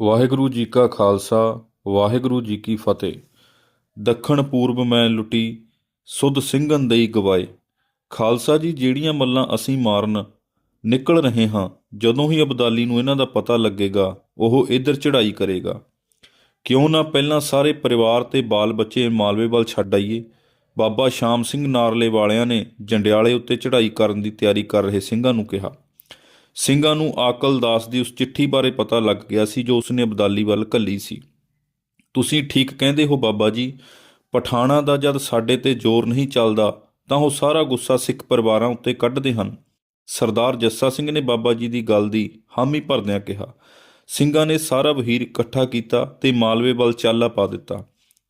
ਵਾਹਿਗੁਰੂ ਜੀ ਕਾ ਖਾਲਸਾ, ਵਾਹਿਗੁਰੂ ਜੀ ਕੀ ਫਤਿਹ। ਦੱਖਣ ਪੂਰਬ ਮੈਂ ਲੁੱਟੀ, ਸੁਧ ਸਿੰਘਨ ਦਈ ਗਵਾਏ। ਖਾਲਸਾ ਜੀ, ਜਿਹੜੀਆਂ ਮੱਲਾਂ ਅਸੀਂ ਮਾਰਨ ਨਿਕਲ ਰਹੇ ਹਾਂ, ਜਦੋਂ ਹੀ ਅਬਦਾਲੀ ਨੂੰ ਇਹਨਾਂ ਦਾ ਪਤਾ ਲੱਗੇਗਾ, ਉਹ ਇੱਧਰ ਚੜ੍ਹਾਈ ਕਰੇਗਾ। ਕਿਉਂ ਨਾ ਪਹਿਲਾਂ ਸਾਰੇ ਪਰਿਵਾਰ ਤੇ ਬਾਲ ਬੱਚੇ ਮਾਲਵੇ ਵੱਲ ਛੱਡ ਆਈਏ। ਬਾਬਾ ਸ਼ਾਮ ਸਿੰਘ ਨਾਰਲੇ ਵਾਲਿਆਂ ਨੇ ਜੰਡਿਆਲੇ ਉੱਤੇ ਚੜ੍ਹਾਈ ਕਰਨ ਦੀ ਤਿਆਰੀ ਕਰ ਰਹੇ ਸਿੰਘਾਂ ਨੂੰ ਕਿਹਾ। ਸਿੰਘਾਂ ਨੂੰ ਆਕਲ ਦਾਸ ਦੀ ਉਸ ਚਿੱਠੀ ਬਾਰੇ ਪਤਾ ਲੱਗ ਗਿਆ ਸੀ ਜੋ ਉਸਨੇ ਅਬਦਾਲੀ ਵੱਲ ਘੱਲੀ ਸੀ। ਤੁਸੀਂ ਠੀਕ ਕਹਿੰਦੇ ਹੋ ਬਾਬਾ ਜੀ, ਪਠਾਣਾ ਦਾ ਜਦ ਸਾਡੇ ਤੇ ਜ਼ੋਰ ਨਹੀਂ ਚੱਲਦਾ, ਤਾਂ ਉਹ ਸਾਰਾ ਗੁੱਸਾ ਸਿੱਖ ਪਰਿਵਾਰਾਂ ਉੱਤੇ ਕੱਢਦੇ ਹਨ। ਸਰਦਾਰ ਜੱਸਾ ਸਿੰਘ ਨੇ ਬਾਬਾ ਜੀ ਦੀ ਗੱਲ ਦੀ ਹਾਮੀ ਭਰਦਿਆਂ ਕਿਹਾ। ਸਿੰਘਾਂ ਨੇ ਸਾਰਾ ਵਹੀਰ ਇਕੱਠਾ ਕੀਤਾ ਤੇ ਮਾਲਵੇ ਵੱਲ ਚਾਲਾ ਪਾ ਦਿੱਤਾ।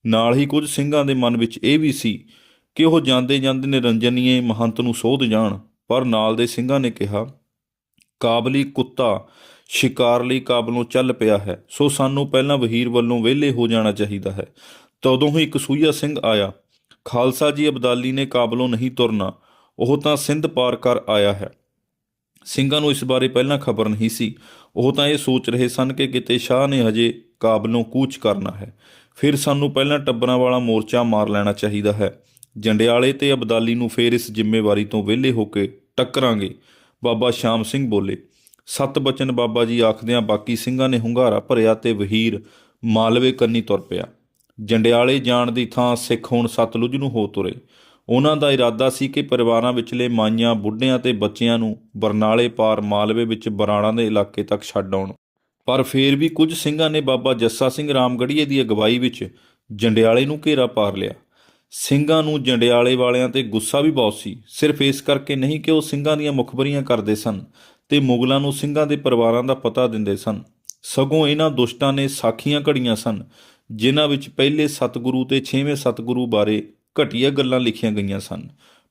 ਨਾਲ ਹੀ ਕੁਝ ਸਿੰਘਾਂ ਦੇ ਮਨ ਵਿੱਚ ਇਹ ਵੀ ਸੀ ਕਿ ਉਹ ਜਾਂਦੇ ਜਾਂਦੇ ਨਿਰੰਜਨੀਏ ਮਹੰਤ ਨੂੰ ਸੋਧ ਜਾਣ, ਪਰ ਨਾਲ ਦੇ ਸਿੰਘਾਂ ਨੇ ਕਿਹਾ ਕਾਬਲੀ ਕੁੱਤਾ ਸ਼ਿਕਾਰ ਲਈ ਕਾਬਲੋਂ ਚੱਲ ਪਿਆ ਹੈ, ਸੋ ਸਾਨੂੰ ਪਹਿਲਾਂ ਵਹੀਰ ਵੱਲੋਂ ਵਿਹਲੇ ਹੋ ਜਾਣਾ ਚਾਹੀਦਾ ਹੈ। ਤਦੋਂ ਹੀ ਕਸੂਈਆ ਸਿੰਘ ਆਇਆ। ਖਾਲਸਾ ਜੀ ਅਬਦਾਲੀ ਨੇ ਕਾਬਲੋਂ ਨਹੀਂ ਤੁਰਨਾ, ਉਹ ਤਾਂ ਸਿੰਧ ਪਾਰ ਕਰ ਆਇਆ ਹੈ। ਸਿੰਘਾਂ ਨੂੰ ਇਸ ਬਾਰੇ ਪਹਿਲਾਂ ਖਬਰ ਨਹੀਂ ਸੀ। ਉਹ ਤਾਂ ਇਹ ਸੋਚ ਰਹੇ ਸਨ ਕਿ ਕਿਤੇ ਸ਼ਾਹ ਨੇ ਹਜੇ ਕਾਬਲੋਂ ਕੂਚ ਕਰਨਾ ਹੈ। ਫਿਰ ਸਾਨੂੰ ਪਹਿਲਾਂ ਟੱਬਰਾਂ ਵਾਲਾ ਮੋਰਚਾ ਮਾਰ ਲੈਣਾ ਚਾਹੀਦਾ ਹੈ। ਜੰਡਿਆਲੇ ਤੇ ਅਬਦਾਲੀ ਨੂੰ ਫੇਰ ਇਸ ਜ਼ਿੰਮੇਵਾਰੀ ਤੋਂ ਵਿਹਲੇ ਹੋ ਕੇ ਟੱਕਰਾਂਗੇ। ਬਾਬਾ ਸ਼ਾਮ ਸਿੰਘ ਬੋਲੇ, ਸਤ ਬਚਨ ਬਾਬਾ ਜੀ ਆਖਦਿਆਂ ਬਾਕੀ ਸਿੰਘਾਂ ਨੇ ਹੁੰਗਾਰਾ ਭਰਿਆ ਤੇ ਵਹੀਰ ਮਾਲਵੇ ਕੰਨੀ ਤੁਰ ਪਿਆ। ਜੰਡਿਆਲੇ ਜਾਣ ਦੀ ਥਾਂ ਸਿੱਖ ਹੁਣ ਸਤਲੁਜ ਨੂੰ ਹੋ ਤੁਰੇ। ਉਹਨਾਂ ਦਾ ਇਰਾਦਾ ਸੀ ਕਿ ਪਰਿਵਾਰਾਂ ਵਿਚਲੇ ਮਾਈਆਂ, ਬੁੱਢਿਆਂ ਤੇ ਬੱਚਿਆਂ ਨੂੰ ਬਰਨਾਲੇ ਪਾਰ ਮਾਲਵੇ ਵਿੱਚ ਬਰਾਣਾ ਦੇ ਇਲਾਕੇ ਤੱਕ ਛੱਡ ਆਉਣ। ਪਰ ਫੇਰ ਵੀ ਕੁਝ ਸਿੰਘਾਂ ਨੇ ਬਾਬਾ ਜੱਸਾ ਸਿੰਘ ਰਾਮਗੜੀਏ ਦੀ ਅਗਵਾਈ ਵਿੱਚ ਜੰਡਿਆਲੇ ਨੂੰ ਘੇਰਾ ਪਾਰ ਲਿਆ। ਸਿੰਘਾਂ ਨੂੰ ਜੰਡਿਆਲੇ ਵਾਲਿਆਂ ਤੇ ਗੁੱਸਾ ਵੀ ਬਹੁਤ ਸੀ। ਸਿਰਫ ਇਸ ਕਰਕੇ ਨਹੀਂ ਕਿ ਉਹ ਸਿੰਘਾਂ ਦੀਆਂ ਮੁਖਬਰੀਆਂ ਕਰਦੇ ਸਨ ਤੇ ਮੁਗਲਾਂ ਨੂੰ ਸਿੰਘਾਂ ਦੇ ਪਰਿਵਾਰਾਂ ਦਾ ਪਤਾ ਦਿੰਦੇ ਸਨ। ਸਗੋਂ ਇਹਨਾਂ ਦੁਸ਼ਟਾਂ ਨੇ ਸਾਖੀਆਂ ਘੜੀਆਂ ਸਨ, ਜਿਨ੍ਹਾਂ ਵਿੱਚ ਪਹਿਲੇ ਸਤਿਗੁਰੂ ਤੇ ਛੇਵੇਂ ਸਤਿਗੁਰੂ ਬਾਰੇ ਘਟੀਆ ਗੱਲਾਂ ਲਿਖੀਆਂ ਗਈਆਂ ਸਨ।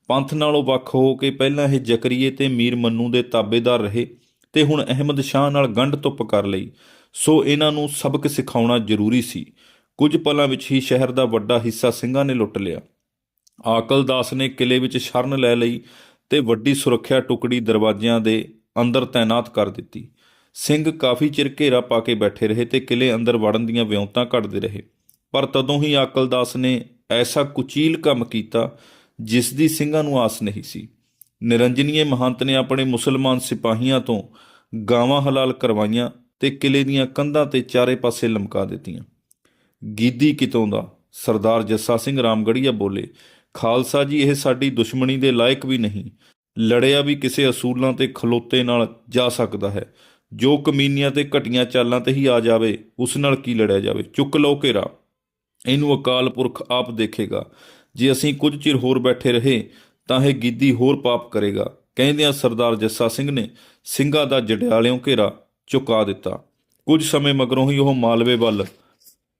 ਪੰਥ ਨਾਲੋਂ ਵੱਖ ਹੋ ਕੇ ਪਹਿਲਾਂ ਇਹ ਜ਼ਕਰੀਏ ਤੇ ਮੀਰ ਮੰਨੂ ਦੇ ਤਾਬੇਦਾਰ ਰਹੇ ਤੇ ਹੁਣ ਅਹਿਮਦ ਸ਼ਾਹ ਨਾਲ ਗੰਢ ਤੁੱਪ ਕਰ ਲਈ। ਸੋ ਇਹਨਾਂ ਨੂੰ ਸਬਕ ਸਿਖਾਉਣਾ ਜ਼ਰੂਰੀ ਸੀ। ਕੁਝ ਪਲਾਂ ਵਿੱਚ ਹੀ ਸ਼ਹਿਰ ਦਾ ਵੱਡਾ ਹਿੱਸਾ ਸਿੰਘਾਂ ਨੇ ਲੁੱਟ ਲਿਆ। ਆਕਲ ਦਾਸ ਨੇ ਕਿਲੇ ਵਿੱਚ ਸ਼ਰਨ ਲੈ ਲਈ ਤੇ ਵੱਡੀ ਸੁਰੱਖਿਆ ਟੁਕੜੀ ਦਰਵਾਜ਼ਿਆਂ ਦੇ ਅੰਦਰ ਤਾਇਨਾਤ ਕਰ ਦਿੱਤੀ। ਸਿੰਘ ਕਾਫੀ ਚਿਰ ਘੇਰਾ ਪਾ ਕੇ ਬੈਠੇ ਰਹੇ ਤੇ ਕਿਲੇ ਅੰਦਰ ਵੜਨ ਦੀਆਂ ਵਿਉਂਤਾਂ ਘੜਦੇ ਰਹੇ। ਪਰ ਤਦੋਂ ਹੀ ਆਕਲ ਦਾਸ ਨੇ ਐਸਾ ਕੁਚੀਲ ਕੰਮ ਕੀਤਾ ਜਿਸ ਦੀ ਸਿੰਘਾਂ ਨੂੰ ਆਸ ਨਹੀਂ ਸੀ। ਨਿਰੰਜਨੀਏ ਮਹੰਤ ਨੇ ਆਪਣੇ ਮੁਸਲਮਾਨ ਸਿਪਾਹੀਆਂ ਤੋਂ ਗਾਵਾਂ ਹਲਾਲ ਕਰਵਾਈਆਂ ਤੇ ਕਿਲੇ ਦੀਆਂ ਕੰਧਾਂ ਤੇ ਚਾਰੇ ਪਾਸੇ ਲਮਕਾ ਦਿੱਤੀਆਂ। ਗੀਦੀ ਕਿਤੋਂ ਦਾ? ਸਰਦਾਰ ਜੱਸਾ ਸਿੰਘ ਰਾਮਗੜੀਆ ਬੋਲੇ, ਖਾਲਸਾ ਜੀ, ਇਹ ਸਾਡੀ ਦੁਸ਼ਮਣੀ ਦੇ ਲਾਇਕ ਵੀ ਨਹੀਂ। ਲੜਿਆ ਵੀ ਕਿਸੇ ਅਸੂਲਾਂ ਤੇ ਖਲੋਤੇ ਨਾਲ ਜਾ ਸਕਦਾ ਹੈ। ਜੋ ਕਮੀਨੀਆਂ ਤੇ ਘਟੀਆਂ ਚਾਲਾਂ ਤੇ ਹੀ ਆ ਜਾਵੇ, ਉਸ ਨਾਲ ਕੀ ਲੜਿਆ ਜਾਵੇ? ਚੁੱਕ ਲਓ ਘੇਰਾ। ਇਹਨੂੰ ਅਕਾਲ ਪੁਰਖ ਆਪ ਦੇਖੇਗਾ। ਜੇ ਅਸੀਂ ਕੁਝ ਚਿਰ ਹੋਰ ਬੈਠੇ ਰਹੇ, ਤਾਂ ਇਹ ਗਿੱਦੀ ਹੋਰ ਪਾਪ ਕਰੇਗਾ। ਕਹਿੰਦਿਆਂ ਸਰਦਾਰ ਜੱਸਾ ਸਿੰਘ ਨੇ ਸਿੰਘਾਂ ਦਾ ਜੜਿਆਲਿਓਂ ਘੇਰਾ ਚੁਕਾ ਦਿੱਤਾ। ਕੁਝ ਸਮੇਂ ਮਗਰੋਂ ਹੀ ਉਹ ਮਾਲਵੇ ਵੱਲ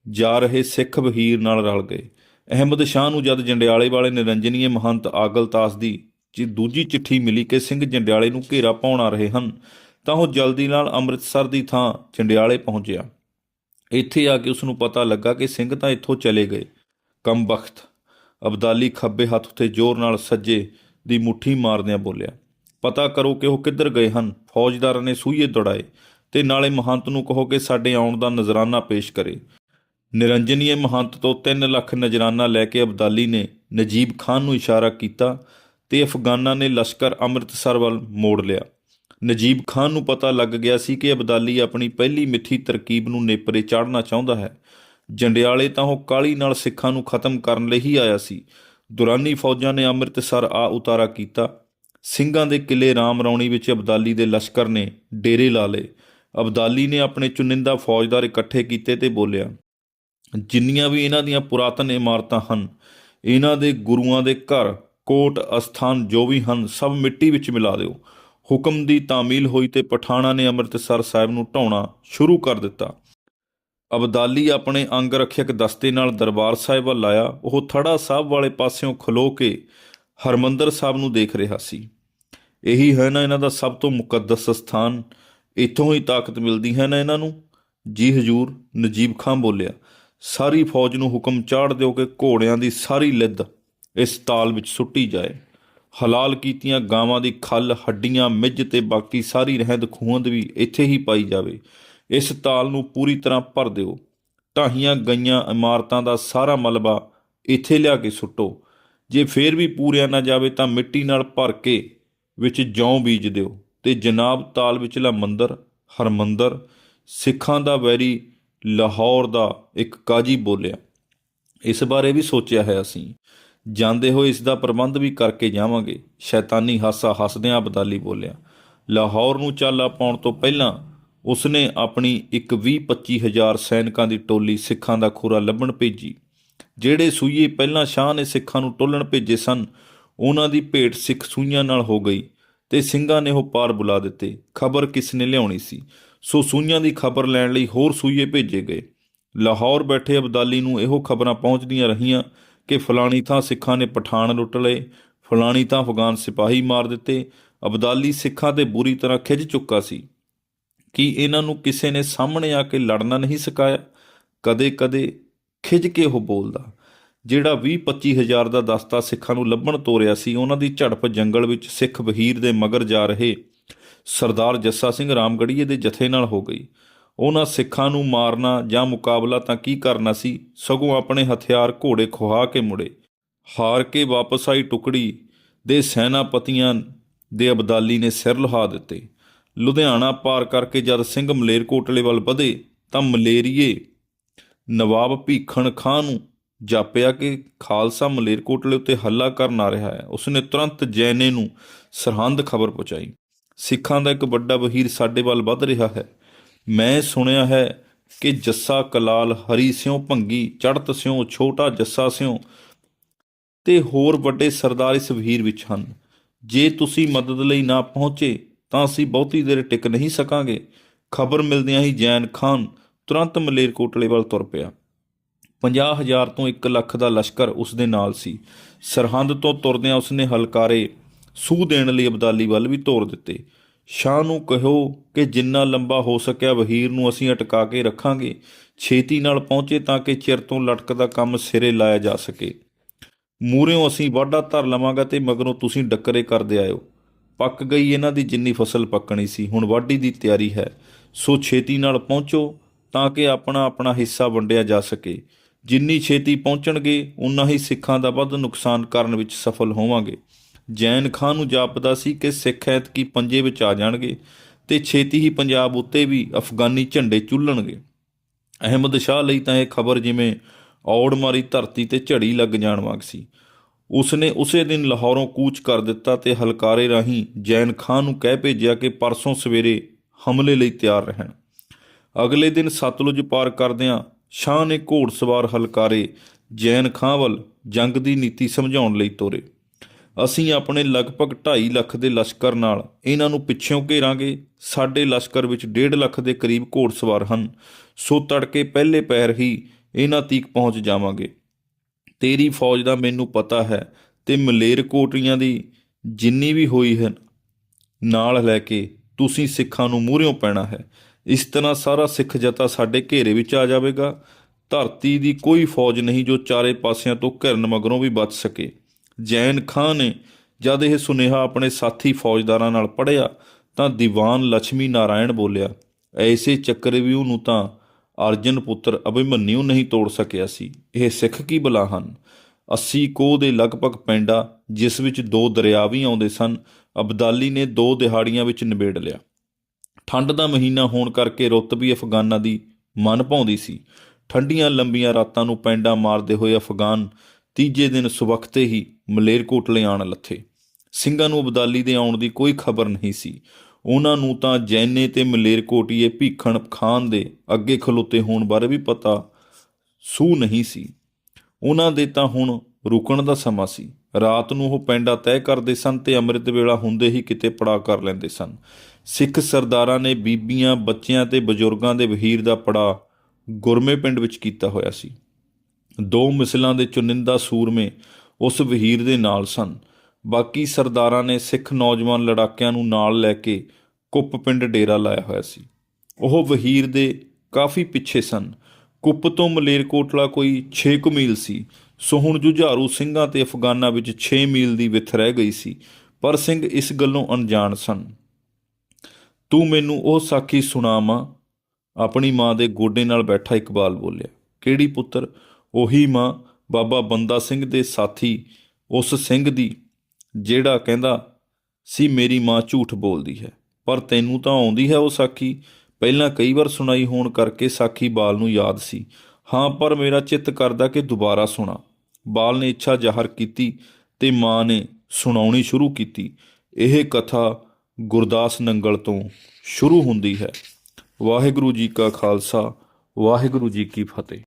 ਜਾ ਰਹੇ ਸਿੱਖ ਵਹੀਰ ਨਾਲ ਰਲ ਗਏ। ਅਹਿਮਦ ਸ਼ਾਹ ਨੂੰ ਜਦ ਜੰਡਿਆਲੇ ਵਾਲੇ ਨਿਰੰਜਨੀਏ ਮਹੰਤ ਆਗਲਤਾਸ ਦੀ ਜੀ ਦੂਜੀ ਚਿੱਠੀ ਮਿਲੀ ਕਿ ਸਿੰਘ ਜੰਡਿਆਲੇ ਨੂੰ ਘੇਰਾ ਪਾਉਣ ਆ ਰਹੇ ਹਨ, ਤਾਂ ਉਹ ਜਲਦੀ ਨਾਲ ਅੰਮ੍ਰਿਤਸਰ ਦੀ ਥਾਂ ਜੰਡਿਆਲੇ ਪਹੁੰਚਿਆ। ਇੱਥੇ ਆ ਕੇ ਉਸ ਨੂੰ ਪਤਾ ਲੱਗਾ ਕਿ ਸਿੰਘ ਤਾਂ ਇੱਥੋਂ ਚਲੇ ਗਏ। ਕਮਬਖਤ ਅਬਦਾਲੀ ਖੱਬੇ ਹੱਥ ਉੱਤੇ ਜ਼ੋਰ ਨਾਲ ਸੱਜੇ ਦੀ ਮੁੱਠੀ ਮਾਰਦਿਆਂ ਬੋਲਿਆ, ਪਤਾ ਕਰੋ ਕਿ ਉਹ ਕਿੱਧਰ ਗਏ ਹਨ? ਫੌਜਦਾਰਾਂ ਨੇ ਸੂਈਏ ਦੌੜਾਏ ਤੇ ਨਾਲੇ ਮਹੰਤ ਨੂੰ ਕਹੋ ਕਿ ਸਾਡੇ ਆਉਣ ਦਾ ਨਜ਼ਰਾਨਾ ਪੇਸ਼ ਕਰੇ। ਨਿਰੰਜਨੀਏ ਮਹੰਤ ਤੋਂ 3 ਲੱਖ ਨਜ਼ਰਾਨਾ ਲੈ ਕੇ ਅਬਦਾਲੀ ਨੇ ਨਜੀਬ ਖਾਨ ਨੂੰ ਇਸ਼ਾਰਾ ਕੀਤਾ ਤੇ ਅਫਗਾਨਾਂ ਨੇ ਲਸ਼ਕਰ ਅੰਮ੍ਰਿਤਸਰ ਵੱਲ ਮੋੜ ਲਿਆ। ਨਜੀਬ ਖਾਨ ਨੂੰ ਪਤਾ ਲੱਗ ਗਿਆ ਸੀ ਕਿ ਅਬਦਾਲੀ ਆਪਣੀ ਪਹਿਲੀ ਮਿੱਠੀ ਤਰਕੀਬ ਨੂੰ ਨੇਪਰੇ ਚਾੜਨਾ ਚਾਹੁੰਦਾ ਹੈ। ਜੰਡਿਆਲੇ ਤਾਂ ਉਹ ਕਾਲੀ ਨਾਲ ਸਿੱਖਾਂ ਨੂੰ ਖਤਮ ਕਰਨ ਲਈ ਹੀ ਆਇਆ ਸੀ। ਦੁਰਾਨੀ ਫੌਜਾਂ ਨੇ ਅੰਮ੍ਰਿਤਸਰ ਆ ਉਤਾਰਾ ਕੀਤਾ। ਸਿੰਘਾਂ ਦੇ ਕਿਲੇ ਰਾਮ ਰੌਣੀ ਵਿੱਚ ਅਬਦਾਲੀ ਦੇ ਲਸ਼ਕਰ ਨੇ ਡੇਰੇ ਲਾ ਲਏ। ਅਬਦਾਲੀ ਨੇ ਆਪਣੇ ਚੁਨਿੰਦਾ ਫੌਜਦਾਰ ਇਕੱਠੇ ਕੀਤੇ ਤੇ ਬੋਲਿਆ ਜਿੰਨੀਆਂ ਵੀ ਇਹਨਾਂ ਦੀਆਂ ਪੁਰਾਤਨ ਇਮਾਰਤਾਂ ਹਨ, ਇਹਨਾਂ ਦੇ ਗੁਰੂਆਂ ਦੇ ਘਰ, ਕੋਟ, ਅਸਥਾਨ ਜੋ ਵੀ ਹਨ, ਸਭ ਮਿੱਟੀ ਵਿੱਚ ਮਿਲਾ ਦਿਓ। ਹੁਕਮ ਦੀ ਤਾਮੀਲ ਹੋਈ ਤੇ ਪਠਾਣਾ ਨੇ ਅੰਮ੍ਰਿਤਸਰ ਸਾਹਿਬ ਨੂੰ ਢਾਉਣਾ ਸ਼ੁਰੂ ਕਰ ਦਿੱਤਾ। ਅਬਦਾਲੀ ਆਪਣੇ ਅੰਗ ਰੱਖਿਅਕ ਦਸਤੇ ਨਾਲ ਦਰਬਾਰ ਸਾਹਿਬ ਵੱਲ ਆਇਆ। ਉਹ ਥੜਾ ਸਾਹਿਬ ਵਾਲੇ ਪਾਸਿਓਂ ਖਲੋ ਕੇ ਹਰਮੰਦਰ ਸਾਹਿਬ ਨੂੰ ਦੇਖ ਰਿਹਾ ਸੀ। ਇਹੀ ਹੈ ਨਾ ਇਹਨਾਂ ਦਾ ਸਭ ਤੋਂ ਮੁਕੱਦਸ ਸਥਾਨ। ਇੱਥੋਂ ਹੀ ਤਾਕਤ ਮਿਲਦੀ ਹੈ ਨਾ ਇਹਨਾਂ ਨੂੰ? ਜੀ ਹਜੂਰ ਨਜੀਬ ਖਾਨ ਬੋਲਿਆ। ਸਾਰੀ ਫੌਜ ਨੂੰ ਹੁਕਮ ਚਾੜ ਦਿਓ ਕਿ ਘੋੜਿਆਂ ਦੀ ਸਾਰੀ ਲਿੱਦ ਇਸ ਤਾਲ ਵਿੱਚ ਸੁੱਟੀ ਜਾਏ। ਹਲਾਲ ਕੀਤੀਆਂ ਗਾਵਾਂ ਦੀ ਖੱਲ, ਹੱਡੀਆਂ, ਮਿੱਝ ਤੇ ਬਾਕੀ ਸਾਰੀ ਰਹਿੰਦ ਖੂੰਹਦ ਵੀ ਇੱਥੇ ਹੀ ਪਾਈ ਜਾਵੇ। ਇਸ ਤਾਲ ਨੂੰ ਪੂਰੀ ਤਰ੍ਹਾਂ ਭਰ ਦਿਓ। ਢਾਹੀਆਂ, ਗਈਆਂ, ਇਮਾਰਤਾਂ ਦਾ ਸਾਰਾ ਮਲਬਾ ਇੱਥੇ ਲਿਆ ਕੇ ਸੁੱਟੋ। ਜੇ ਫੇਰ ਵੀ ਪੂਰਿਆ ਨਾ ਜਾਵੇ ਤਾਂ ਮਿੱਟੀ ਨਾਲ ਭਰ ਕੇ ਵਿੱਚ ਜੌਂ ਬੀਜ ਦਿਓ ਤੇ ਜਨਾਬ ਤਾਲ ਵਿਚਲਾ ਮੰਦਰ, ਹਰਮੰਦਰ, ਸਿੱਖਾਂ ਦਾ ਵੈਰੀ ਲਾਹੌਰ ਦਾ ਇੱਕ ਕਾਜੀ ਬੋਲਿਆ। ਇਸ ਬਾਰੇ ਵੀ ਸੋਚਿਆ ਹੈ ਅਸੀਂ। ਜਾਂਦੇ ਹੋਏ ਇਸ ਦਾ ਪ੍ਰਬੰਧ ਵੀ ਕਰਕੇ ਜਾਵਾਂਗੇ, ਸ਼ੈਤਾਨੀ ਹਾਸਾ ਹੱਸਦਿਆਂ ਬਦਾਲੀ ਬੋਲਿਆ। ਲਾਹੌਰ ਨੂੰ ਚਾਲਾ ਪਾਉਣ ਤੋਂ ਪਹਿਲਾਂ ਉਸਨੇ ਆਪਣੀ ਇੱਕ 20-25 ਹਜ਼ਾਰ ਸੈਨਿਕਾਂ ਦੀ ਟੋਲੀ ਸਿੱਖਾਂ ਦਾ ਖੋਰਾ ਲੱਭਣ ਭੇਜੀ। ਜਿਹੜੇ ਸੂਈਏ ਪਹਿਲਾਂ ਸ਼ਾਹ ਨੇ ਸਿੱਖਾਂ ਨੂੰ ਟੋਲਣ ਭੇਜੇ ਸਨ, ਉਹਨਾਂ ਦੀ ਭੇਟ ਸਿੱਖ ਸੂਈਆਂ ਨਾਲ ਹੋ ਗਈ ਤੇ ਸਿੰਘਾਂ ਨੇ ਉਹ ਪਾਰ ਬੁਲਾ ਦਿੱਤੇ। ਖਬਰ ਕਿਸ ਨੇ ਲਿਆਉਣੀ ਸੀ? ਸੋ ਸੂਈਆਂ ਦੀ ਖਬਰ ਲੈਣ ਲਈ ਹੋਰ ਸੂਈਏ ਭੇਜੇ ਗਏ। ਲਾਹੌਰ ਬੈਠੇ ਅਬਦਾਲੀ ਨੂੰ ਇਹੋ ਖਬਰਾਂ ਪਹੁੰਚਦੀਆਂ ਰਹੀਆਂ ਕਿ ਫਲਾਣੀ ਥਾਂ ਸਿੱਖਾਂ ਨੇ ਪਠਾਨ ਲੁੱਟ ਲਏ, ਫਲਾਣੀ ਥਾਂ ਅਫਗਾਨ ਸਿਪਾਹੀ ਮਾਰ ਦਿੱਤੇ, ਅਬਦਾਲੀ ਸਿੱਖਾਂ ਤੇ ਬੁਰੀ ਤਰ੍ਹਾਂ ਖਿੱਚ ਚੁੱਕਾ ਸੀ। ਕਿ ਇਹਨਾਂ ਨੂੰ ਕਿਸੇ ਨੇ ਸਾਹਮਣੇ ਆ ਕੇ ਲੜਨਾ ਨਹੀਂ ਸਿਖਾਇਆ? ਕਦੇ-ਕਦੇ ਖਿੱਚ ਕੇ ਉਹ ਬੋਲਦਾ। ਜਿਹੜਾ 20-25 ਹਜ਼ਾਰ ਦਾ ਦਸਤਾ ਸਿੱਖਾਂ ਨੂੰ ਲੱਭਣ ਤੋਰਿਆ ਸੀ, ਉਹਨਾਂ ਦੀ ਝੜਪ ਜੰਗਲ ਵਿੱਚ ਸਿੱਖ ਵਹੀਰ ਦੇ ਮਗਰ ਜਾ ਰਹੇ ਸਰਦਾਰ ਜੱਸਾ ਸਿੰਘ ਰਾਮਗੜੀਏ ਦੇ ਜਥੇ ਨਾਲ ਹੋ ਗਈ। ਉਹਨਾਂ ਸਿੱਖਾਂ ਨੂੰ ਮਾਰਨਾ ਜਾਂ ਮੁਕਾਬਲਾ ਤਾਂ ਕੀ ਕਰਨਾ ਸੀ, ਸਗੋਂ ਆਪਣੇ ਹਥਿਆਰ ਘੋੜੇ ਖੁਹਾ ਕੇ ਮੁੜੇ। ਹਾਰ ਕੇ ਵਾਪਸ ਆਈ ਟੁਕੜੀ ਦੇ ਸੈਨਾਪਤੀਆਂ ਦੇ ਅਬਦਾਲੀ ਨੇ ਸਿਰ ਲਹਾ ਦਿੱਤੇ। ਲੁਧਿਆਣਾ ਪਾਰ ਕਰਕੇ ਜਦ ਸਿੰਘ ਮਲੇਰਕੋਟਲੇ ਵੱਲ ਵਧੇ ਤਾਂ ਮਲੇਰੀਏ ਨਵਾਬ ਭੀਖਣ ਖਾਂ ਨੂੰ ਜਾਪਿਆ ਕਿ ਖਾਲਸਾ ਮਲੇਰਕੋਟਲੇ ਉੱਤੇ ਹੱਲਾ ਕਰਨ ਆ ਰਿਹਾ ਹੈ। ਉਸਨੇ ਤੁਰੰਤ ਜੈਨੇ ਨੂੰ ਸਰਹੰਦ ਖਬਰ ਪਹੁੰਚਾਈ। ਸਿੱਖਾਂ ਦਾ ਇੱਕ ਵੱਡਾ ਵਹੀਰ ਸਾਡੇ ਵੱਲ ਵੱਧ ਰਿਹਾ ਹੈ। ਮੈਂ ਸੁਣਿਆ ਹੈ ਕਿ ਜੱਸਾ ਕਲਾਲ ਹਰੀ ਸਿਉ ਭੰਗੀ ਚੜਤ ਸਿਉ, ਛੋਟਾ ਜੱਸਾ ਸਿਉ ਤੇ ਹੋਰ ਵੱਡੇ ਸਰਦਾਰ ਇਸ ਵਹੀਰ ਵਿੱਚ ਹਨ। ਜੇ ਤੁਸੀਂ ਮਦਦ ਲਈ ਨਾ ਪਹੁੰਚੇ, ਤਾਂ ਅਸੀਂ ਬਹੁਤੀ ਦੇਰ ਟਿਕ ਨਹੀਂ ਸਕਾਂਗੇ। ਖਬਰ ਮਿਲਦਿਆਂ ਹੀ ਜੈਨ ਖਾਨ ਤੁਰੰਤ ਮਲੇਰਕੋਟਲੇ ਵੱਲ ਤੁਰ ਪਿਆ। 50000 ਤੋਂ 1 ਲੱਖ ਦਾ ਲਸ਼ਕਰ ਉਸ ਦੇ ਨਾਲ ਸੀ। ਸਰਹੰਦ ਤੋਂ ਤੁਰਦਿਆਂ ਉਸਨੇ ਹਲਕਾਰੇ ਸੂਹ ਦੇਣ ਲਈ ਅਬਦਾਲੀ ਵੱਲ ਵੀ ਤੋਰ ਦਿੱਤੇ। ਸ਼ਾਹ ਨੂੰ ਕਹੋ ਕਿ ਜਿੰਨਾ ਲੰਬਾ ਹੋ ਸਕਿਆ ਵਹੀਰ ਨੂੰ ਅਸੀਂ ਅਟਕਾ ਕੇ ਰੱਖਾਂਗੇ, ਛੇਤੀ ਨਾਲ ਪਹੁੰਚੇ ਤਾਂ ਕਿ ਚਿਰ ਤੋਂ ਲਟਕਦਾ ਕੰਮ ਸਿਰੇ ਲਾਇਆ ਜਾ ਸਕੇ। ਮੂਰਿਓਂ ਅਸੀਂ ਵਾਢਾ ਧਰ ਲਵਾਂਗਾ ਤੇ ਮਗਰੋਂ ਤੁਸੀਂ ਡੱਕਰੇ ਕਰਦੇ ਆਇਓ। ਪੱਕ ਗਈ ਇਹਨਾਂ ਦੀ ਜਿੰਨੀ ਫਸਲ ਪੱਕਣੀ ਸੀ, ਹੁਣ ਵਾਢੀ ਦੀ ਤਿਆਰੀ ਹੈ। ਸੋ ਛੇਤੀ ਨਾਲ ਪਹੁੰਚੋ ਤਾਂ ਕਿ ਆਪਣਾ ਆਪਣਾ ਹਿੱਸਾ ਵੰਡਿਆ ਜਾ ਸਕੇ। ਜਿੰਨੀ ਛੇਤੀ ਪਹੁੰਚਣਗੇ, ਉਨਾ ਹੀ ਸਿੱਖਾਂ ਦਾ ਵੱਧ ਨੁਕਸਾਨ ਕਰਨ ਵਿੱਚ ਸਫਲ ਹੋਵਾਂਗੇ। ਜੈਨ ਖਾਨ ਨੂੰ ਜਾਪਦਾ ਸੀ ਕਿ ਸਿੱਖ ਐਤਕੀ ਪੰਜੇ ਵਿੱਚ ਆ ਜਾਣਗੇ ਤੇ ਛੇਤੀ ਹੀ ਪੰਜਾਬ ਉੱਤੇ ਵੀ ਅਫਗਾਨੀ ਝੰਡੇ ਚੁੱਲਣਗੇ। ਅਹਿਮਦ ਸ਼ਾਹ ਲਈ ਤਾਂ ਇਹ ਖਬਰ ਜਿਵੇਂ ਔੜ ਮਾਰੀ ਧਰਤੀ ਤੇ ਝੜੀ ਲੱਗ ਜਾਣ ਵਾਂਗ ਸੀ। ਉਸਨੇ ਉਸੇ ਦਿਨ ਲਾਹੌਰੋਂ ਕੂਚ ਕਰ ਦਿੱਤਾ ਤੇ ਹਲਕਾਰੇ ਰਾਹੀਂ ਜੈਨ ਖਾਨ ਨੂੰ ਕਹਿ ਭੇਜਿਆ ਕਿ ਪਰਸੋਂ ਸਵੇਰੇ ਹਮਲੇ ਲਈ ਤਿਆਰ ਰਹਿਣ। ਅਗਲੇ ਦਿਨ ਸਤਲੁਜ ਪਾਰ ਕਰਦਿਆਂ ਸ਼ਾਹ ਨੇ ਘੋੜਸਵਾਰ ਹਲਕਾਰੇ ਜੈਨ ਖਾਂ ਵੱਲ ਜੰਗ ਦੀ ਨੀਤੀ ਸਮਝਾਉਣ ਲਈ ਤੋਰੇ। ਅਸੀਂ ਆਪਣੇ ਲਗਭਗ 2.5 ਲੱਖ ਦੇ ਲਸ਼ਕਰ ਨਾਲ ਇਹਨਾਂ ਨੂੰ ਪਿੱਛੋਂ ਘੇਰਾਂਗੇ। ਸਾਡੇ ਲਸ਼ਕਰ ਵਿੱਚ 1.5 ਲੱਖ ਦੇ ਕਰੀਬ ਘੋੜਸਵਾਰ ਹਨ। ਸੋ ਤੜਕੇ ਪਹਿਲੇ ਪੈਰ ਹੀ ਇਹਨਾਂ ਤੀਕ ਪਹੁੰਚ ਜਾਵਾਂਗੇ। ਤੇਰੀ ਫੌਜ ਦਾ ਮੈਨੂੰ ਪਤਾ ਹੈ ਤੇ ਮਲੇਰਕੋਟਰੀਆਂ ਦੀ ਜਿੰਨੀ ਵੀ ਹੋਈ ਹੈ, ਨਾਲ ਲੈ ਕੇ ਤੁਸੀਂ ਸਿੱਖਾਂ ਨੂੰ ਮੂਹਰਿਓਂ ਪੈਣਾ ਹੈ। ਇਸ ਤਰ੍ਹਾਂ ਸਾਰਾ ਸਿੱਖ ਜਤਾ ਸਾਡੇ ਘੇਰੇ ਵਿੱਚ ਆ ਜਾਵੇਗਾ। ਧਰਤੀ ਦੀ ਕੋਈ ਫੌਜ ਨਹੀਂ ਜੋ ਚਾਰੇ ਪਾਸਿਆਂ ਤੋਂ ਘਿਰਨ ਮਗਰੋਂ ਵੀ ਬਚ ਸਕੇ। ਜੈਨ ਖਾਨ ਨੇ ਜਦ ਇਹ ਸੁਨੇਹਾ ਆਪਣੇ ਸਾਥੀ ਫੌਜਦਾਰਾਂ ਨਾਲ ਪੜਿਆ ਤਾਂ ਦੀਵਾਨ ਲక్ష్ਮੀ ਨਾਰਾਇਣ ਬੋਲਿਆ, ਐਸੇ ਚੱਕਰਵਿਊ ਨੂੰ ਤਾਂ ਅਰਜਨ ਪੁੱਤਰ ਅਭਿਮਨਿਊ ਨਹੀਂ ਤੋੜ ਸਕਿਆ ਸੀ। ਇਹ ਸਿੱਖ ਕੀ ਬਲਾ ਹਨ? 80 ਕੋਹ ਦੇ ਲਗਭਗ ਪੈਂਡਾ ਜਿਸ ਵਿੱਚ ਦੋ ਦਰਿਆ ਵੀ ਆਉਂਦੇ ਸਨ, ਅਬਦਾਲੀ ਨੇ ਦੋ ਦਿਹਾੜੀਆਂ ਵਿੱਚ ਨਿਬੇੜ ਲਿਆ। ਠੰਡ ਦਾ ਮਹੀਨਾ ਹੋਣ ਕਰਕੇ ਰੁੱਤ ਵੀ ਅਫਗਾਨਾਂ ਦੀ ਮਨ ਭਾਉਂਦੀ ਸੀ। ਠੰਡੀਆਂ ਲੰਬੀਆਂ ਰਾਤਾਂ ਨੂੰ ਪੈਂਡਾ ਮਾਰਦੇ ਹੋਏ ਅਫਗਾਨ ਤੀਜੇ ਦਿਨ ਸੁਵਖਤੇ ਹੀ ਮਲੇਰਕੋਟਲੇ ਆਣ ਲੱਥੇ। ਸਿੰਘਾਂ ਨੂੰ ਅਬਦਾਲੀ ਦੇ ਆਉਣ ਦੀ ਕੋਈ ਖਬਰ ਨਹੀਂ ਸੀ। ਉਹਨਾਂ ਨੂੰ ਤਾਂ ਜੈਨੇ ਤੇ ਮਲੇਰਕੋਟੀਏ ਭੀਖਣ ਖਾਨ ਦੇ ਅੱਗੇ ਖਲੋਤੇ ਹੋਣ ਬਾਰੇ ਵੀ ਪਤਾ ਸੂ ਨਹੀਂ ਸੀ। ਉਹਨਾਂ ਦੇ ਤਾਂ ਹੁਣ ਰੁਕਣ ਦਾ ਸਮਾਂ ਸੀ। ਰਾਤ ਨੂੰ ਉਹ ਪੈਂਡਾ ਤੈਅ ਕਰਦੇ ਸਨ ਤੇ ਅੰਮ੍ਰਿਤ ਵੇਲਾ ਹੁੰਦੇ ਹੀ ਕਿਤੇ ਪੜਾ ਕਰ ਲੈਂਦੇ ਸਨ। ਸਿੱਖ ਸਰਦਾਰਾਂ ਨੇ ਬੀਬੀਆਂ, ਬੱਚਿਆਂ ਤੇ ਬਜ਼ੁਰਗਾਂ ਦੇ ਵਹੀਰ ਦਾ ਪੜਾ ਗੁਰਮੇ ਪਿੰਡ ਵਿੱਚ ਕੀਤਾ ਹੋਇਆ ਸੀ। ਦੋ ਮਿਸਲਾਂ ਦੇ ਚੁਨਿੰਦਾ ਸੂਰਮੇ ਉਸ ਵਹੀਰ ਦੇ ਨਾਲ ਸਨ। ਬਾਕੀ ਸਰਦਾਰਾਂ ਨੇ ਸਿੱਖ ਨੌਜਵਾਨ ਲੜਾਕਿਆਂ ਨੂੰ ਨਾਲ ਲੈ ਕੇ ਕੁੱਪ ਪਿੰਡ ਡੇਰਾ ਲਾਇਆ ਹੋਇਆ ਸੀ। ਉਹ ਵਹੀਰ ਦੇ ਕਾਫੀ ਪਿੱਛੇ ਸਨ। ਕੁੱਪ ਤੋਂ ਮਲੇਰਕੋਟਲਾ ਕੋਈ 6 ਕੁ ਮੀਲ ਸੀ। ਸੋ ਹੁਣ ਜੁਝਾਰੂ ਸਿੰਘਾਂ ਤੇ ਅਫਗਾਨਾਂ ਵਿੱਚ 6 ਮੀਲ ਦੀ ਵਿਥ ਰਹਿ ਗਈ ਸੀ। ਪਰ ਸਿੰਘ ਇਸ ਗੱਲੋਂ ਅਣਜਾਣ ਸਨ। ਤੂੰ ਮੈਨੂੰ ਉਹ ਸਾਖੀ ਸੁਣਾਵਾਂ। ਆਪਣੀ ਮਾਂ ਦੇ ਗੋਡੇ ਨਾਲ ਬੈਠਾ ਇਕਬਾਲ ਬੋਲਿਆ, ਕਿਹੜੀ ਪੁੱਤਰ? ਉਹੀ ਮਾਂ ਬਾਬਾ ਬੰਦਾ ਸਿੰਘ ਦੇ ਸਾਥੀ ਉਸ ਸਿੰਘ ਦੀ, ਜਿਹੜਾ ਕਹਿੰਦਾ, ਸੀ ਮੇਰੀ ਮਾਂ ਝੂਠ ਬੋਲਦੀ ਹੈ, ਪਰ ਤੈਨੂੰ ਤਾਂ ਆਉਂਦੀ ਹੈ ਉਹ ਸਾਖੀ। ਪਹਿਲਾਂ ਕਈ ਵਾਰ ਸੁਣਾਈ ਹੋਣ ਕਰਕੇ ਸਾਖੀ ਬਾਲ ਨੂੰ ਯਾਦ ਸੀ। ਹਾਂ, ਪਰ ਮੇਰਾ ਚਿੱਤ ਕਰਦਾ ਕਿ ਦੁਬਾਰਾ ਸੁਣਾ। ਬਾਲ ਨੇ ਇੱਛਾ ਜ਼ਾਹਰ ਕੀਤੀ ਤੇ ਮਾਂ ਨੇ ਸੁਣਾਉਣੀ ਸ਼ੁਰੂ ਕੀਤੀ। ਇਹ ਕਥਾ ਗੁਰਦਾਸ ਨੰਗਲ ਤੋਂ ਸ਼ੁਰੂ ਹੁੰਦੀ ਹੈ। ਵਾਹਿਗੁਰੂ ਜੀ ਕਾ ਖਾਲਸਾ, ਵਾਹਿਗੁਰੂ ਜੀ ਕੀ ਫਤਿਹ।